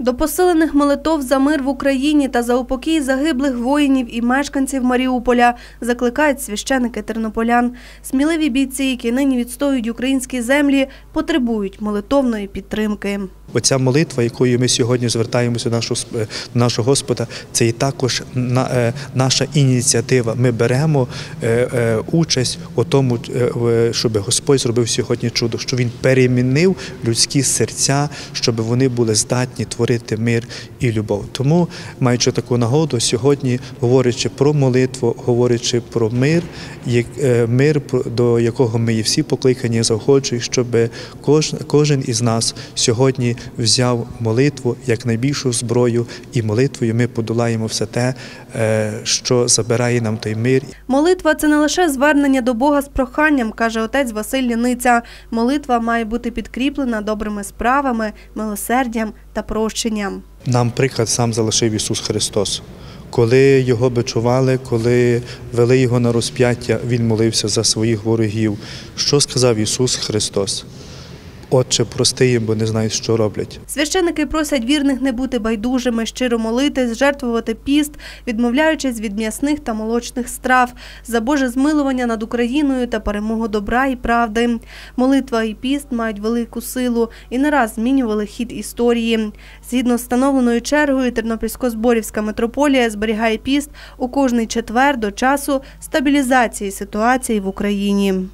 До посилених молитов за мир в Україні та за упокій загиблих воїнів і мешканців Маріуполя закликають священики тернополян. Сміливі бійці, які нині відстоюють українські землі, потребують молитовної підтримки. Оця молитва, якою ми сьогодні звертаємося до нашого, до нашого Господа, це і також е, наша ініціатива. Ми беремо е, е, участь у тому, щоб Господь зробив сьогодні чудо, що Він перемінив людські серця, щоб вони були здатні творити мир і любов. Тому, маючи таку нагоду, сьогодні, говорячи про молитву, говорячи про мир, е, мир, до якого ми є всі покликані, заохочую, щоб кожен із нас сьогодні взяв молитву як найбільшу зброю, і молитвою ми подолаємо все те, е, що забирає нам той мир. Молитва це не лише звернення до Бога з проханням, каже отець Василь Ліниця. Молитва має бути підкріплена добрими справами, милосердям та прощенням. Нам приклад сам залишив Ісус Христос. Коли його бичували, коли вели його на розп'яття, Він молився за своїх ворогів. Що сказав Ісус Христос? Отче, прости їм, бо не знають, що роблять. Священики просять вірних не бути байдужими, щиро молитись, жертвувати піст, відмовляючись від м'ясних та молочних страв, за Боже змилування над Україною та перемогу добра і правди. Молитва і піст мають велику силу і не раз змінювали хід історії. Згідно з встановленою чергою, Тернопільсько-Зборівська митрополія зберігає піст у кожний четвер до часу стабілізації ситуації в Україні.